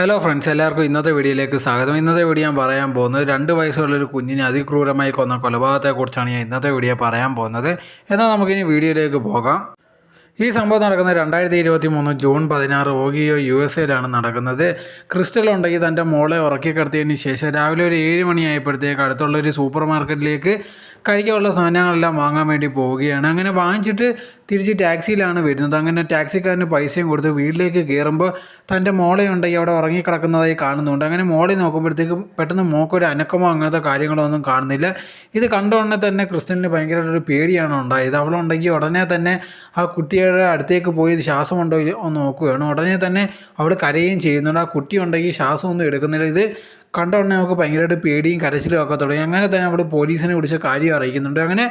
Hello friends എല്ലാവർക്കും ഇന്നത്തെ വീഡിയോയിലേക്ക് സ്വാഗതം. ഇന്നത്തെ വീഡിയോ ഞാൻ പറയാൻ പോകുന്നത് രണ്ട് വയസ്സുള്ളൊരു കുഞ്ഞിനെ അതിക്രൂരമായി കൊന്ന കൊലപാതകത്തെക്കുറിച്ചാണ് ഞാൻ ഇന്നത്തെ വീഡിയോ പറയാൻ പോകുന്നത്. എന്നാൽ നമുക്കിനി വീഡിയോയിലേക്ക് പോകാം. ഈ സംഭവം നടക്കുന്നത് രണ്ടായിരത്തി ഇരുപത്തി മൂന്ന് ജൂൺ പതിനാറ് ഓഗിയോ യു എസ് എയിലാണ് നടക്കുന്നത്. ക്രിസ്റ്റൽ ഉണ്ടെങ്കിൽ തന്റെ മോളെ ഉറക്കി കിടത്തിയതിന് ശേഷം രാവിലെ ഒരു ഏഴ് മണിയായപ്പോഴത്തേക്ക് അടുത്തുള്ള ഒരു സൂപ്പർ മാർക്കറ്റിലേക്ക് കഴിക്കാനുള്ള സാധനങ്ങളെല്ലാം വാങ്ങാൻ വേണ്ടി പോവുകയാണ്. അങ്ങനെ വാങ്ങിച്ചിട്ട് തിരിച്ച് ടാക്സിയിലാണ് വരുന്നത്. അങ്ങനെ ടാക്സിക്കാരന് പൈസയും കൊടുത്ത് വീട്ടിലേക്ക് കയറുമ്പോൾ തന്റെ മോളെ ഉണ്ടെങ്കിൽ അവിടെ ഉറങ്ങിക്കിടക്കുന്നതായി കാണുന്നുണ്ട്. അങ്ങനെ മോളെ നോക്കുമ്പോഴത്തേക്കും പെട്ടെന്ന് മോക്കൊരു അനക്കമോ അങ്ങനത്തെ കാര്യങ്ങളോ ഒന്നും കാണുന്നില്ല. ഇത് കണ്ട ഉടനെ തന്നെ ക്രിസ്റ്റലിന് ഭയങ്കരമായിട്ടൊരു പേടിയാണ് ഉണ്ടായത്. അവളുണ്ടെങ്കിൽ ഉടനെ തന്നെ ആ കുട്ടിയുടെ അടുത്തേക്ക് പോയി ശ്വാസമുണ്ടോ ഒന്ന് നോക്കുകയാണ്. ഉടനെ തന്നെ അവൾ കരയുകയും ചെയ്യുന്നുണ്ട്. ആ കുട്ടി ഉണ്ടെങ്കിൽ ശ്വാസമൊന്നും എടുക്കുന്നില്ല. ഇത് കണ്ട ഉടനെ നമുക്ക് ഭയങ്കരമായിട്ട് പേടിയും കരച്ചിലും ഒക്കെ തുടങ്ങി. അങ്ങനെ തന്നെ അവിടെ പോലീസിനെ വിളിച്ച് കാര്യം അറിയിക്കുന്നുണ്ട്. അങ്ങനെ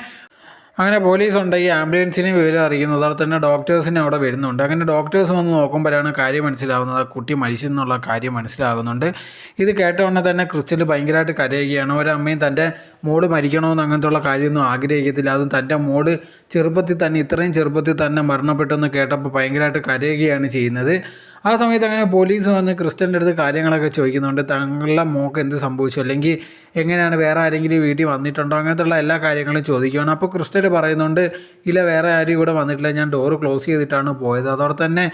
അങ്ങനെ പോലീസ് ഉണ്ടെങ്കിൽ ആംബുലൻസിനെ വിവരം അറിയിക്കുന്നത് അതുപോലെ തന്നെ ഡോക്ടേഴ്സിനെ അവിടെ വരുന്നുണ്ട്. അങ്ങനെ ഡോക്ടേഴ്സ് വന്ന് നോക്കുമ്പോഴാണ് കാര്യം മനസ്സിലാവുന്നത് ആ കുട്ടി മരിച്ചെന്നുള്ള കാര്യം മനസ്സിലാകുന്നുണ്ട്. ഇത് കേട്ട ഉടനെ തന്നെ ക്രിസ്റ്റൽ ഭയങ്കരമായിട്ട് കരയുകയാണ്. ഒരമ്മയും തന്റെ മോൾ മരിക്കണമെന്ന് അങ്ങനത്തുള്ള കാര്യമൊന്നും ആഗ്രഹിക്കത്തില്ല. അതും തന്റെ മോൾ ചെറുപ്പത്തിൽ തന്നെ ഇത്രയും ചെറുപ്പത്തിൽ തന്നെ മരണപ്പെട്ടെന്ന് കേട്ടപ്പോൾ ഭയങ്കരമായിട്ട് കരയുകയാണ് ചെയ്യുന്നത്. ആ സമയത്ത് അങ്ങനെ പോലീസ് വന്ന് ക്രിസ്റ്റന്റെ അടുത്ത് കാര്യങ്ങളൊക്കെ ചോദിക്കുന്നുണ്ട്. തങ്ങളുടെ മോക്ക് എന്ത് സംഭവിച്ചു? അല്ലെങ്കിൽ എങ്ങനെയാണ്? വേറെ ആരെങ്കിലും വീട്ടിൽ വന്നിട്ടുണ്ടോ? അങ്ങനത്തുള്ള എല്ലാ കാര്യങ്ങളും ചോദിക്കുകയാണ് അപ്പോൾ ക്രിസ്റ്റൽ പറയുന്നുണ്ട് ഇല്ല വേറെ ആരും ഇവിടെ വന്നിട്ടില്ല. ഞാൻ ഡോറ് ക്ലോസ് ചെയ്തിട്ടാണ് പോയത്. അതോടെ തന്നെ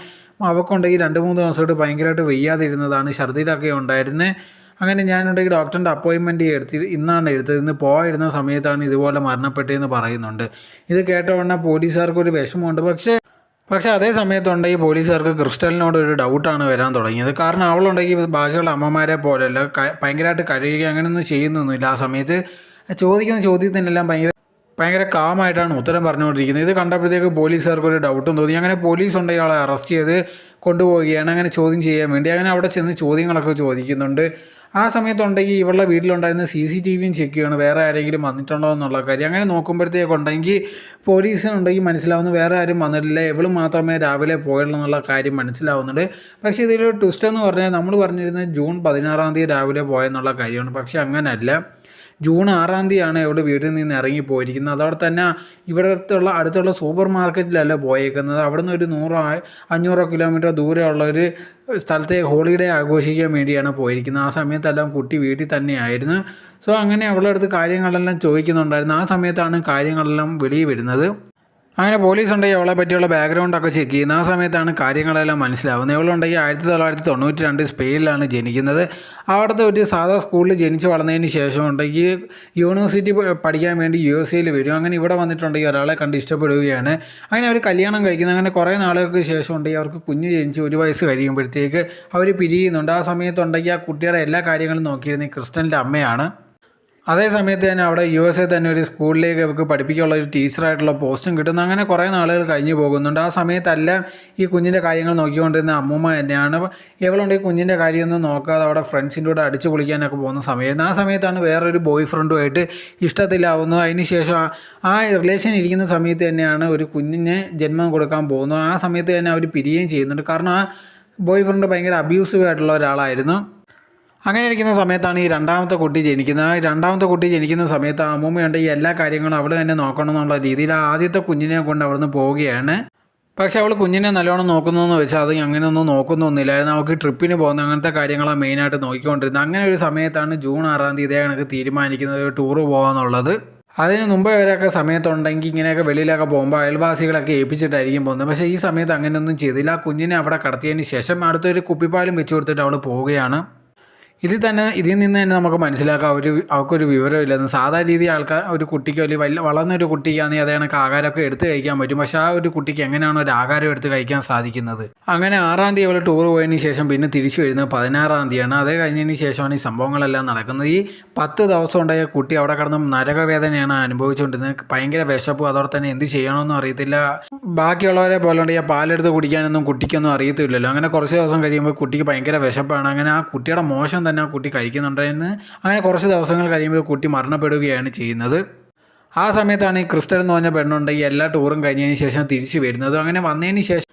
അവക്കുണ്ടെങ്കിൽ രണ്ട് മൂന്ന് ദിവസമായിട്ട് ഭയങ്കരമായിട്ട് വെയ്യാതിരുന്നതാണ്. ഛർദിലൊക്കെ ഉണ്ടായിരുന്നത് അങ്ങനെ ഞാനുണ്ടെങ്കിൽ ഡോക്ടറിന്റെ അപ്പോയിൻമെന്റ് എടുത്ത് ഇന്നാണ് എടുത്തത്. ഇന്ന് പോയിരുന്ന സമയത്താണ് ഇതുപോലെ മരണപ്പെട്ടതെന്ന് പറയുന്നുണ്ട്. ഇത് കേട്ട ഉടനെ പോലീസുകാർക്കൊരു വിഷമമുണ്ട്. പക്ഷേ പക്ഷേ അതേ സമയത്തുണ്ടെങ്കിൽ പോലീസുകാർക്ക് ക്രിസ്റ്റലിനോട് ഒരു ഡൗട്ടാണ് വരാൻ തുടങ്ങിയത്. കാരണം അവളുണ്ടെങ്കിൽ ബാക്കിയുള്ള അമ്മമാരെ പോലെയല്ല ഭയങ്കരമായിട്ട് കഴുകുക അങ്ങനെയൊന്നും ചെയ്യുന്നൊന്നുമില്ല. ആ സമയത്ത് ചോദിക്കുന്ന ചോദ്യത്തിനെല്ലാം ഭയങ്കര ഭയങ്കര കാമായിട്ടാണ് ഉത്തരം പറഞ്ഞുകൊണ്ടിരിക്കുന്നത്. ഇത് കണ്ടപ്പോഴത്തേക്ക് പോലീസുകാർക്ക് ഒരു ഡൗട്ടും തോന്നി. അങ്ങനെ പോലീസ് ആളെ അറസ്റ്റ് ചെയ്ത് കൊണ്ടുപോവുകയാണ്. അങ്ങനെ ചോദ്യം ചെയ്യാൻ വേണ്ടി അങ്ങനെ അവിടെ ചെന്ന് ചോദ്യങ്ങളൊക്കെ ചോദിക്കുന്നുണ്ട്. ആ സമയത്തുണ്ടെങ്കിൽ ഇവളുടെ വീട്ടിലുണ്ടായിരുന്ന സി സി ടി വിയും ചെക്ക് ചെയ്യുകയാണ് വേറെ ആരെങ്കിലും വന്നിട്ടുണ്ടോ എന്നുള്ള കാര്യം. അങ്ങനെ നോക്കുമ്പോഴത്തേക്കുണ്ടെങ്കിൽ പോലീസിനുണ്ടെങ്കിൽ മനസ്സിലാവുന്നു വേറെ ആരും വന്നിട്ടില്ല. ഇവൾ മാത്രമേ രാവിലെ പോയുള്ളൂ എന്നുള്ള കാര്യം മനസ്സിലാവുന്നുണ്ട്. പക്ഷേ ഇതിലൊരു ട്വിസ്റ്റ് എന്ന് പറഞ്ഞാൽ നമ്മൾ പറഞ്ഞിരുന്നത് ജൂൺ പതിനാറാം തീയതി രാവിലെ പോയെന്നുള്ള കാര്യമാണ്. പക്ഷേ അങ്ങനല്ല. ജൂൺ ആറാം തീയതിയാണ് ഇവിടെ വീട്ടിൽ നിന്ന് ഇറങ്ങി പോയിരിക്കുന്നത്. അതോടെ തന്നെ ഇവിടുത്തുള്ള അടുത്തുള്ള സൂപ്പർ മാർക്കറ്റിലല്ല പോയേക്കുന്നത്. അവിടുന്ന് ഒരു നൂറോ അഞ്ഞൂറോ കിലോമീറ്റർ ദൂരെയുള്ള ഒരു സ്ഥലത്തെ ഹോളിഡേ ആഘോഷിക്കാൻ വേണ്ടിയാണ് പോയിരിക്കുന്നത്. ആ സമയത്തെല്ലാം കുട്ടി വീട്ടിൽ തന്നെയായിരുന്നു. സോ അങ്ങനെ അവളുടെ അടുത്ത് കാര്യങ്ങളെല്ലാം ചോദിക്കുന്നുണ്ടായിരുന്നു. ആ സമയത്താണ് കാര്യങ്ങളെല്ലാം വെളിയിൽ വരുന്നത്. അങ്ങനെ പോലീസ് ഉണ്ടെങ്കിൽ അവളെ പറ്റിയുള്ള ബാക്ക്ഗ്രൗണ്ട് ഒക്കെ ചെക്ക് ചെയ്യുന്ന ആ സമയത്താണ് കാര്യങ്ങളെല്ലാം മനസ്സിലാവുന്നത്. ഇവളുണ്ടെങ്കിൽ ആയിരത്തി തൊള്ളായിരത്തി തൊണ്ണൂറ്റി രണ്ട് സ്പെയിനിലാണ് ജനിക്കുന്നത്. അവിടുത്തെ ഒരു സാധാ സ്കൂളിൽ ജനിച്ച് വളർന്നതിന് ശേഷം ഉണ്ടെങ്കിൽ യൂണിവേഴ്സിറ്റി പഠിക്കാൻ വേണ്ടി യു എസ് എയിൽ വരും. അങ്ങനെ ഇവിടെ വന്നിട്ടുണ്ടെങ്കിൽ ഒരാളെ കണ്ട് ഇഷ്ടപ്പെടുകയാണ്. അങ്ങനെ അവർ കല്യാണം കഴിക്കുന്നത് അങ്ങനെ കുറേ നാളുകൾക്ക് ശേഷം ഉണ്ടെങ്കിൽ അവർക്ക് കുഞ്ഞ് ജനിച്ച് ഒരു വയസ്സ് കഴിയുമ്പോഴത്തേക്ക് അവർ പിരിയുന്നുണ്ട്. ആ സമയത്തുണ്ടെങ്കിൽ ആ കുട്ടിയുടെ എല്ലാ കാര്യങ്ങളും നോക്കിയിരുന്ന ഈ ക്രിസ്റ്റന്റെ അമ്മയാണ്. അതേ സമയത്ത് തന്നെ അവിടെ യു എസ് എ തന്നെ ഒരു സ്കൂളിലേക്ക് അവർക്ക് പഠിപ്പിക്കാനുള്ള ഒരു ടീച്ചറായിട്ടുള്ള പോസ്റ്റും കിട്ടുന്നു. അങ്ങനെ കുറേ നാളുകൾ കഴിഞ്ഞു പോകുന്നുണ്ട്. ആ സമയത്തല്ല ഈ കുഞ്ഞിന്റെ കാര്യങ്ങൾ നോക്കിക്കൊണ്ടിരുന്ന അമ്മൂമ്മ തന്നെയാണ്. ഇവളുണ്ട് ഈ കുഞ്ഞിന്റെ കാര്യമൊന്നും നോക്കാതെ അവിടെ ഫ്രണ്ട്സിന്റെ കൂടെ അടിച്ചു പൊളിക്കാനൊക്കെ പോകുന്ന സമയമായിരുന്നു. ആ സമയത്താണ് വേറൊരു ബോയ് ഫ്രണ്ടുമായിട്ട് ഇഷ്ടത്തിലാവുന്നു അതിന് ശേഷം ആ- ആ റിലേഷൻ ഇരിക്കുന്ന സമയത്ത് തന്നെയാണ് ഒരു കുഞ്ഞിനെ ജന്മം കൊടുക്കാൻ പോകുന്നത്. ആ സമയത്ത് തന്നെ അവർ പിരിയുകയും ചെയ്യുന്നുണ്ട്. കാരണം ആ ബോയ് ഫ്രണ്ട് ഭയങ്കര അബ്യൂസീവ് ആയിട്ടുള്ള ഒരാളായിരുന്നു. അങ്ങനെ ഇരിക്കുന്ന സമയത്താണ് ഈ രണ്ടാമത്തെ കുട്ടി ജനിക്കുന്നത്. രണ്ടാമത്തെ കുട്ടി ജനിക്കുന്ന സമയത്ത് അമ്മൂമ്മയുണ്ട് ഈ എല്ലാ കാര്യങ്ങളും അവൾ തന്നെ നോക്കണം എന്നുള്ള രീതിയിൽ ആദ്യത്തെ കുഞ്ഞിനെ കൊണ്ട് അവിടുന്ന് പോവുകയാണ്. പക്ഷെ അവൾ കുഞ്ഞിനെ നല്ലോണം നോക്കുന്നതെന്ന് വെച്ചാൽ അത് അങ്ങനെയൊന്നും നോക്കുന്നൊന്നുമില്ലായിരുന്നു അവൾക്ക് ട്രിപ്പിന് പോകുന്ന അങ്ങനത്തെ കാര്യങ്ങളാണ് മെയിനായിട്ട് നോക്കിക്കൊണ്ടിരുന്നത്. അങ്ങനെ ഒരു സമയത്താണ് ജൂൺ ആറാം തീയതി കണക്ക് തീരുമാനിക്കുന്നത് ടൂറ് പോകാന്നുള്ളത് അതിന് മുമ്പേ വരെയൊക്കെ സമയത്തുണ്ടെങ്കിൽ ഇങ്ങനെയൊക്കെ വെളിയിലൊക്കെ പോകുമ്പോൾ അയൽവാസികളൊക്കെ ഏൽപ്പിച്ചിട്ടായിരിക്കും പോകുന്നത്. പക്ഷേ ഈ സമയത്ത് അങ്ങനെയൊന്നും ചെയ്തില്ല. കുഞ്ഞിനെ അവിടെ കടത്തിയതിന് ശേഷം അടുത്തൊരു കുപ്പിപ്പാലും വെച്ച് കൊടുത്തിട്ട് അവൾ പോവുകയാണ്. ഇതിൽ തന്നെ ഇതിൽ നിന്ന് തന്നെ നമുക്ക് മനസ്സിലാക്കാം. ഒരു അവർക്കൊരു വിവരമില്ലെന്ന് സാധാ രീതി ആൾക്കാർ ഒരു കുട്ടിക്ക് വലിയ വലിയ വളർന്നൊരു കുട്ടിക്കാണെങ്കിൽ അതേ കണക്ക് ആഹാരമൊക്കെ എടുത്ത് കഴിക്കാൻ പറ്റും. പക്ഷേ ആ ഒരു കുട്ടിക്ക് എങ്ങനെയാണ് ഒരു ആഹാരം എടുത്ത് കഴിക്കാൻ സാധിക്കുന്നത്? അങ്ങനെ ആറാം തീയതി അവൾ ടൂർ പോയതിന് ശേഷം പിന്നെ തിരിച്ചു വരുന്നത് പതിനാറാം തീയതിയാണ്. അതേ കഴിഞ്ഞതിന് ശേഷമാണ് ഈ സംഭവങ്ങളെല്ലാം നടക്കുന്നത്. ഈ പത്ത് ദിവസം ഉണ്ടായ കുട്ടി അവിടെ കിടന്ന് നരകവേദനയാണ് അനുഭവിച്ചുകൊണ്ടിരുന്നത്. ഭയങ്കര വിശപ്പും അതോടെ തന്നെ എന്ത് ചെയ്യണമെന്നും അറിയത്തില്ല. ബാക്കിയുള്ളവരെ പോലെ ഉണ്ടെങ്കിൽ പാലെടുത്ത് കുടിക്കാനൊന്നും കുട്ടിക്കൊന്നും അറിയത്തില്ലല്ലോ. അങ്ങനെ കുറച്ച് ദിവസം കഴിയുമ്പോൾ കുട്ടിക്ക് ഭയങ്കര വിശപ്പാണ്. അങ്ങനെ ആ കുട്ടിയുടെ മോശം തന്നെ ആ കുട്ടി കഴിക്കുന്നുണ്ടായിരുന്നു അങ്ങനെ കുറച്ച് ദിവസങ്ങൾ കഴിയുമ്പോൾ കുട്ടി മരണപ്പെടുകയാണ് ചെയ്യുന്നത്. ആ സമയത്താണ് ഈ ക്രിസ്റ്റൽ എന്ന് പറഞ്ഞ പെണ്ണുണ്ടെങ്കിൽ എല്ലാ ടൂറും കഴിഞ്ഞതിന് ശേഷം തിരിച്ചു വരുന്നത്. അങ്ങനെ വന്നതിന് ശേഷം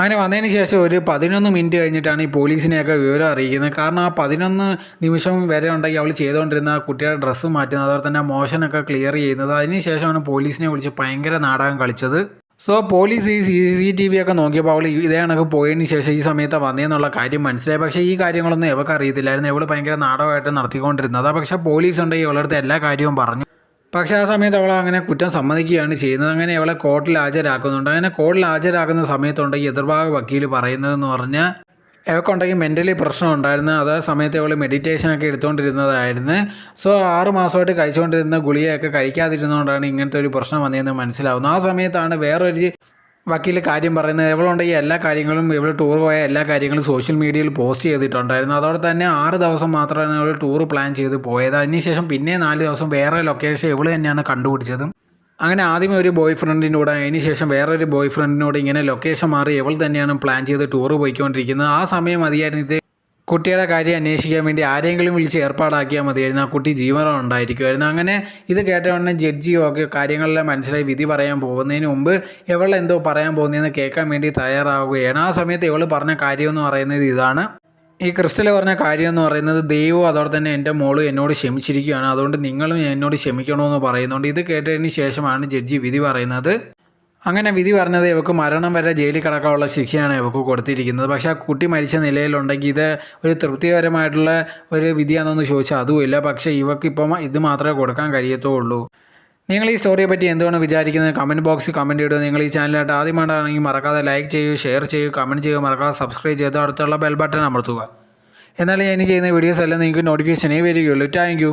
അങ്ങനെ വന്നതിന് ശേഷം ഒരു പതിനൊന്ന് മിനിറ്റ് കഴിഞ്ഞിട്ടാണ് ഈ പോലീസിനെയൊക്കെ വിവരം അറിയിക്കുന്നത്. കാരണം ആ പതിനൊന്ന് നിമിഷം വരെ ഉണ്ടെങ്കിൽ അവൾ ചെയ്തുകൊണ്ടിരുന്ന കുട്ടിയുടെ ഡ്രസ്സ് മാറ്റുന്നത് അതുപോലെ തന്നെ മോഷനൊക്കെ ക്ലിയർ ചെയ്യുന്നത്. അതിന് ശേഷമാണ് പോലീസിനെ വിളിച്ച് ഭയങ്കര നാടകം കളിച്ചത്. സോ പോലീസ് ഈ സി സി ടി വി ഒക്കെ നോക്കിയപ്പോൾ അവൾ ഇതേ പോയതിന് ശേഷം ഈ സമയത്ത് വന്നതെന്നുള്ള കാര്യം മനസ്സിലായി. പക്ഷേ ഈ കാര്യങ്ങളൊന്നും ഇവൾക്ക് അറിയത്തില്ലായിരുന്നു. ഇവൾ ഭയങ്കര നാടകമായിട്ട് നടത്തിക്കൊണ്ടിരുന്നത്. പക്ഷേ പോലീസ് ഉണ്ടെങ്കിൽ ഇവളടുത്ത് എല്ലാ കാര്യവും പറഞ്ഞു. പക്ഷേ ആ സമയത്ത് അവൾ അങ്ങനെ കുറ്റം സമ്മതിക്കുകയാണ് ചെയ്യുന്നത്. അങ്ങനെ അവളെ കോർട്ടിൽ ഹാജരാക്കുന്നുണ്ട്. അങ്ങനെ കോർട്ടിൽ ഹാജരാക്കുന്ന സമയത്തുണ്ടെങ്കിൽ എതിർഭാഗ വക്കീൽ പറയുന്നതെന്ന് പറഞ്ഞാൽ ഇവക്കുണ്ടെങ്കിൽ മെന്റലി പ്രശ്നം ഉണ്ടായിരുന്നു. ആ സമയത്ത് ഇവൾ മെഡിറ്റേഷനൊക്കെ എടുത്തുകൊണ്ടിരുന്നതായിരുന്നു സോ ആറ് മാസമായിട്ട് കഴിച്ചുകൊണ്ടിരുന്ന ഗുളികയൊക്കെ കഴിക്കാതിരുന്നതുകൊണ്ടാണ് ഇങ്ങനത്തെ ഒരു പ്രശ്നം വന്നതെന്ന് മനസ്സിലാവുന്നത് ആ സമയത്താണ് വേറൊരു വക്കീൽ കാര്യം പറയുന്നത്. ഇവളുണ്ടെങ്കിൽ എല്ലാ കാര്യങ്ങളും ഇവൾ ടൂർ പോയ എല്ലാ കാര്യങ്ങളും സോഷ്യൽ മീഡിയയിൽ പോസ്റ്റ് ചെയ്തിട്ടുണ്ടായിരുന്നു. അതോടെ തന്നെ ആറ് ദിവസം മാത്രമാണ് ഇവൾ ടൂർ പ്ലാൻ ചെയ്ത് പോയത്. അതിനുശേഷം പിന്നെ നാല് ദിവസം വേറെ ലൊക്കേഷൻ ഇവൾ തന്നെയാണ് കണ്ടുപിടിച്ചതും. അങ്ങനെ ആദ്യമേ ഒരു ബോയ് ഫ്രണ്ടിനോട് അതിനുശേഷം അതിന് ശേഷം വേറൊരു ബോയ് ഫ്രണ്ടിനോട് ഇങ്ങനെ ലൊക്കേഷൻ മാറി ഇവൾ തന്നെയാണ് പ്ലാൻ ചെയ്ത് ടൂർ പോയിക്കൊണ്ടിരിക്കുന്നത്. ആ സമയം മതിയായിരുന്നു. ഇത് കുട്ടിയുടെ കാര്യം അന്വേഷിക്കാൻ വേണ്ടി ആരെങ്കിലും വിളിച്ച് ഏർപ്പാടാക്കിയാൽ മതിയായിരുന്നു. ആ കുട്ടി ജീവനം ഉണ്ടായിരിക്കുമായിരുന്നു. അങ്ങനെ ഇത് കേട്ട ഉടനെ ജഡ്ജിയോ ഒക്കെ കാര്യങ്ങളെല്ലാം മനസ്സിലായി. വിധി പറയാൻ പോകുന്നതിന് മുമ്പ് ഇവൾ എന്തോ പറയാൻ പോകുന്നതെന്ന് കേൾക്കാൻ വേണ്ടി തയ്യാറാവുകയാണ്. ആ സമയത്ത് ഇവൾ പറഞ്ഞ കാര്യമെന്ന് പറയുന്നത് ഇതാണ്. ഈ ക്രിസ്റ്റൽ പറഞ്ഞ കാര്യം എന്ന് പറയുന്നത് ദൈവം അതോടെ തന്നെ എന്റെ മോൾ എന്നോട് ക്ഷമിച്ചിരിക്കുകയാണ്. അതുകൊണ്ട് നിങ്ങളും എന്നോട് ക്ഷമിക്കണമെന്ന് പറയുന്നുണ്ട്. ഇത് കേട്ടതിന് ശേഷമാണ് ജഡ്ജി വിധി പറയുന്നത്. അങ്ങനെ വിധി പറഞ്ഞത് ഇവക്ക് മരണം വരെ ജയിലിൽ കിടക്കാനുള്ള ശിക്ഷയാണ് ഇവക്ക് കൊടുത്തിരിക്കുന്നത്. പക്ഷേ ആ കുട്ടി മരിച്ച നിലയിലുണ്ടെങ്കിൽ ഇത് ഒരു തൃപ്തികരമായിട്ടുള്ള ഒരു വിധിയാണെന്ന് ചോദിച്ചാൽ അതുമില്ല. പക്ഷേ ഇവക്കിപ്പം ഇത് മാത്രമേ കൊടുക്കാൻ കഴിയത്തുള്ളൂ. നിങ്ങൾ ഈ സ്റ്റോറിയെ പറ്റി എന്താണ് വിചാരിക്കുന്നത്? കമന്റ് ബോക്സിൽ കമന്റ് ഇടുക നിങ്ങൾ ഈ ചാനലായിട്ട് ആദ്യമായിട്ടാണെങ്കിൽ മറക്കാതെ ലൈക്ക് ചെയ്യുക ഷെയർ ചെയ്യുക കമന്റ് ചെയ്യുക മറക്കാതെ സബ്സ്ക്രൈബ് ചെയ്ത്. അടുത്തുള്ള ബെൽ ബട്ടൺ അമർത്തുക. എന്നാലേ ഞാൻ ഇനി ചെയ്യുന്ന വീഡിയോസ് എല്ലാം നിങ്ങൾക്ക് നോട്ടിഫിക്കേഷനേ വരികയുള്ളൂ. താങ്ക്